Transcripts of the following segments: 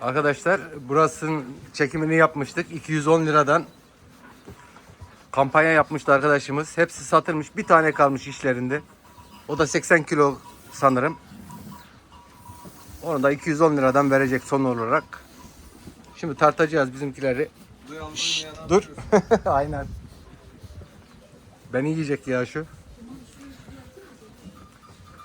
Arkadaşlar burasının çekimini yapmıştık. 210 liradan kampanya yapmıştı arkadaşımız. Hepsi satılmış. Bir tane kalmış işlerinde. O da 80 kilo sanırım. Onu da 210 liradan verecek son olarak. Şimdi tartacağız bizimkileri. Şşt, dur. Aynen. Beni yiyecek ya şu.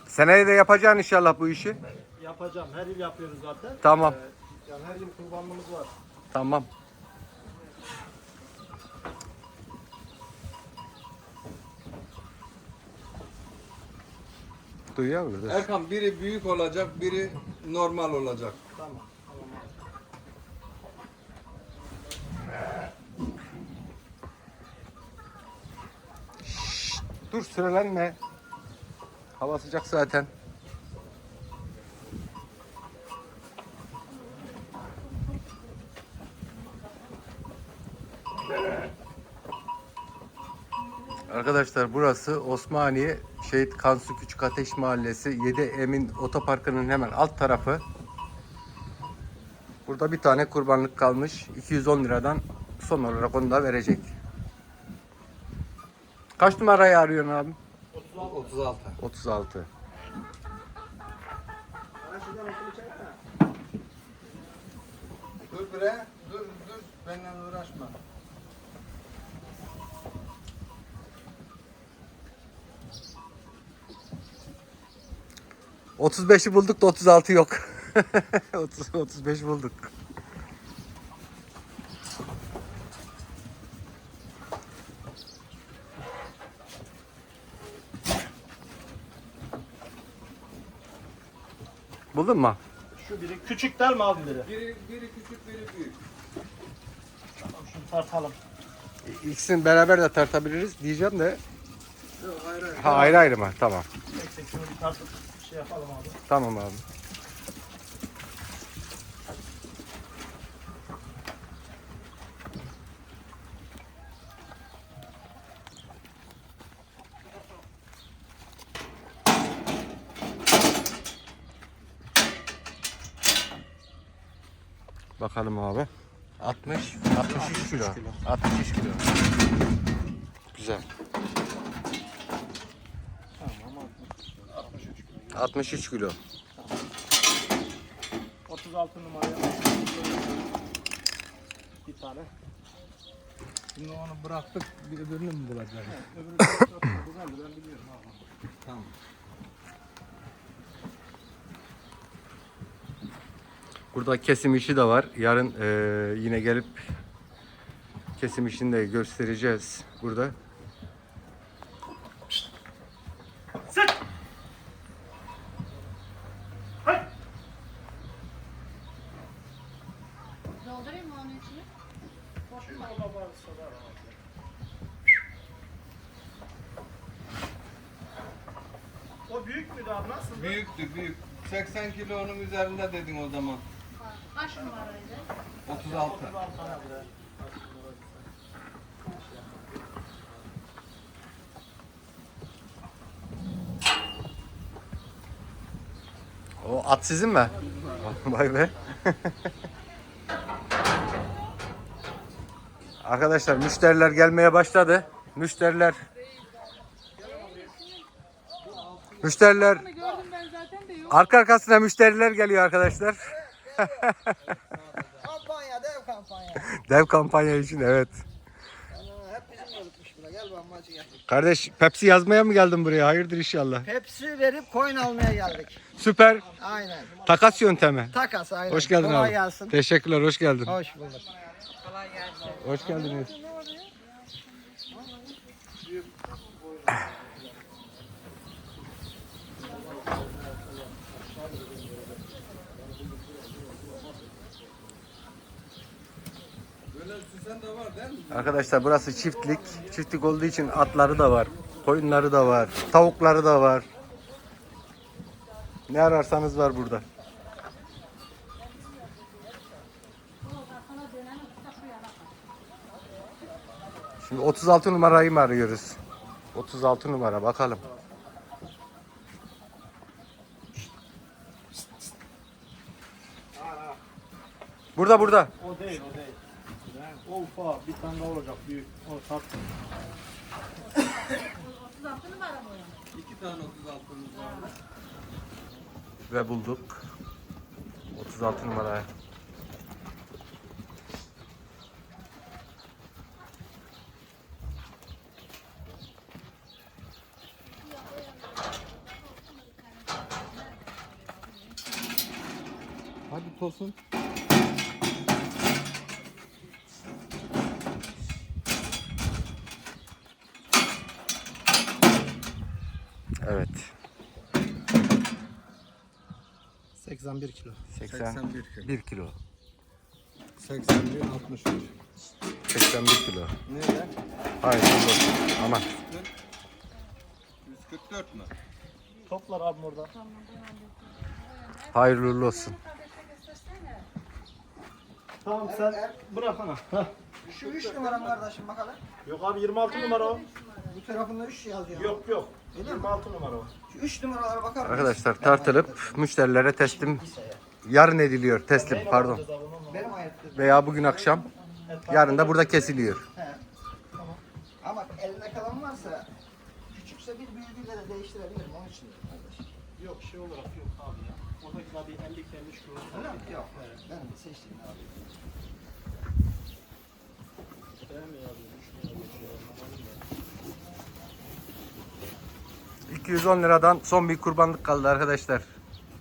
Seneye de yapacaksın inşallah bu işi. Yapacağım. Her yıl yapıyoruz zaten. Tamam. Ee, yani her yıl kurbanlığımız var. Tamam. Duyuyor musun? Erkan biri büyük olacak, biri normal olacak. Tamam. Tamam abi. Dur sürelenme. Hava sıcak zaten. Arkadaşlar burası Osmaniye Şehit Kansu Küçük Ateş Mahallesi 7 Emin Otoparkı'nın hemen alt tarafı. Burada bir tane kurbanlık kalmış. 210 liradan son olarak onu da verecek. Kaç numarayı arıyorsun abi? 36. 36. Bana şuradan okulu çekme. Dur bre, dur dur. Benimle uğraşma. Otuz beşi bulduk da 36 yok. 30 35 bulduk. Buldun mu? Şu biri küçük değil mi abi biri? Biri, biri küçük, biri büyük. Tamam şunu tartalım. İkisini beraber de tartabiliriz diyeceğim de. Yok hayır hayır. Ha ayrı ayrı mı? Tamam. Tek tek şunu bir tartıp şey yapalım abi. Tamam abi. Bakalım abi. 60, 63 kilo. 63 kilo. Güzel. Tamam abi. 63 kilo. 36 numaraya bir tane. Şimdi onu bıraktık, bir öbürünü mü bulacağız? Öbürü de çok güzeldi ben biliyorum abi. Tamam. Burada kesim işi de var. Yarın eee, yine gelip kesim işini de göstereceğiz burada. Doldurayım mı onun içine? O büyük müydü abi nasıl? Büyüktü, büyük. 80 kilonun üzerinde dedin o zaman. Kaç numaraydı? 36. 36 tane bile. O at sizin mi? Vay be. Arkadaşlar müşteriler gelmeye başladı. Müşteriler Müşteriler arka arkasına müşteriler geliyor arkadaşlar. Kampanya, dev kampanya. Dev kampanya için evet. Kardeş Pepsi yazmaya mı geldin buraya? Hayırdır inşallah. Pepsi verip coin almaya geldik. Süper. Aynen. Takas yöntemi. Takas aynen. Hoş geldin Kolay abi. gelsin. Teşekkürler, hoş geldin. Hoş bulduk. Hoş geldiniz. De var değil mi? Arkadaşlar burası çiftlik. Çiftlik olduğu için atları da var. Koyunları da var. Tavukları da var. Ne ararsanız var burada. Şimdi 36 numarayı mı arıyoruz? 36 numara bakalım. Burada burada. O değil o değil. O ufak bir tane daha olacak büyük. O tatlı. 36 numara mı? İki tane 36'mız var. Ve bulduk. 36 numara. Hadi Tosun. Evet. 81 kilo. 81 81 kilo. kilo. 81, 61. 81 kilo. Nerede? Hayır. dur. Aman. 144 mü? Toplar abi burada. Hayırlı uğurlu olsun. Tamam sen bırak ana. Hah. Şu 3 numaram kardeşim bakalım. Yok abi 26 numara o. Bu tarafında 3 yazıyor. Yok yok. Öyle mi? 26 numara o. Şu 3 numaralara bakar mısın? Arkadaşlar tartılıp müşterilere teslim yarın ediliyor teslim pardon. Benim. Veya bugün akşam yarın da burada kesiliyor. He. Tamam. Ama elinde kalan varsa küçükse bir büyüğüyle de değiştirebilirim onun için kardeş. Yok şey olarak yok abi ya. Oradakiler bir 50 kelmiş kilo. Öyle mi? Yok. Ben de seçtim abi. Beğenmiyor abi. Düşmüyor. geçiyor. Anlamadım ya. 210 liradan son bir kurbanlık kaldı arkadaşlar.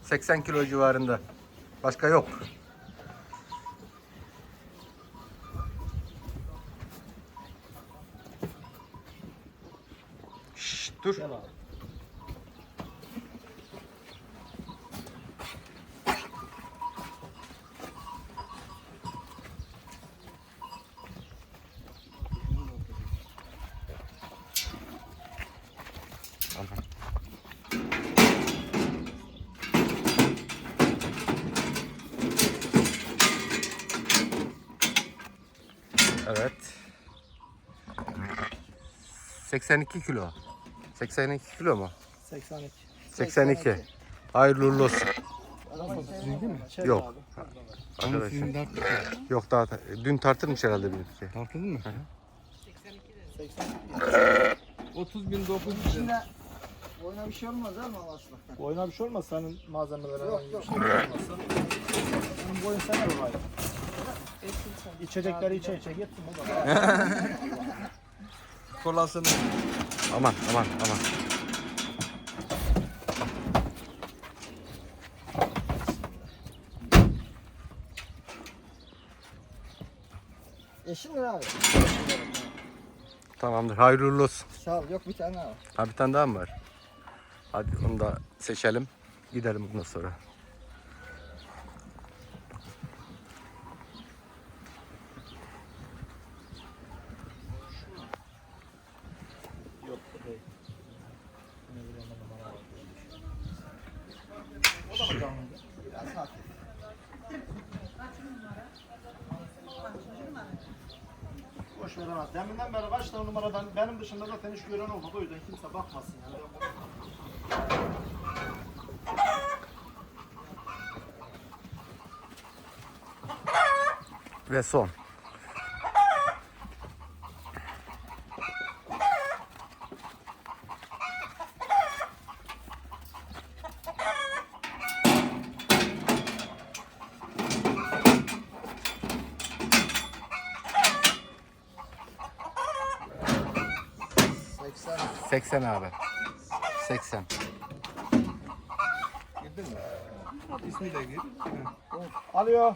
80 kilo civarında. Başka yok. Şşş, dur. Gel. Aman. Evet. 82 kilo. 82 kilo mu? 82. 82. Hayırlı uğurlu olsun. Çek Yok. abi. Arkadaşlar. Yok daha dün tartılmış herhalde benimki. Tartıldın mı? 82. 30 bin 900 İçinde oyuna bir şey olmaz değil mi Allah'lıktan? Boyuna bir şey olmaz senin malzemelere. Yok, yok. Bir şey olmazsa. Senin boyun de var. İçecekleri içe içe gitsin. Kolasını. Aman aman aman. Eşin mi abi? Tamamdır. Hayırlı uğurlu olsun. Sağ ol. Yok bir tane daha var. Ha bir tane daha mı var? Hadi onu da seçelim. Gidelim bundan sonra. Yok bu değil. Ne bileyim ben numara var. O da mı canlıydı? Biraz hafif. Boş ver ana. Deminden beri kaç tane numaradan benim dışında zaten hiç gören olmadı. O yüzden kimse bakmasın yani. Ve son. 80 abi. 80. Girdin mi? İsmi de gir. Alo.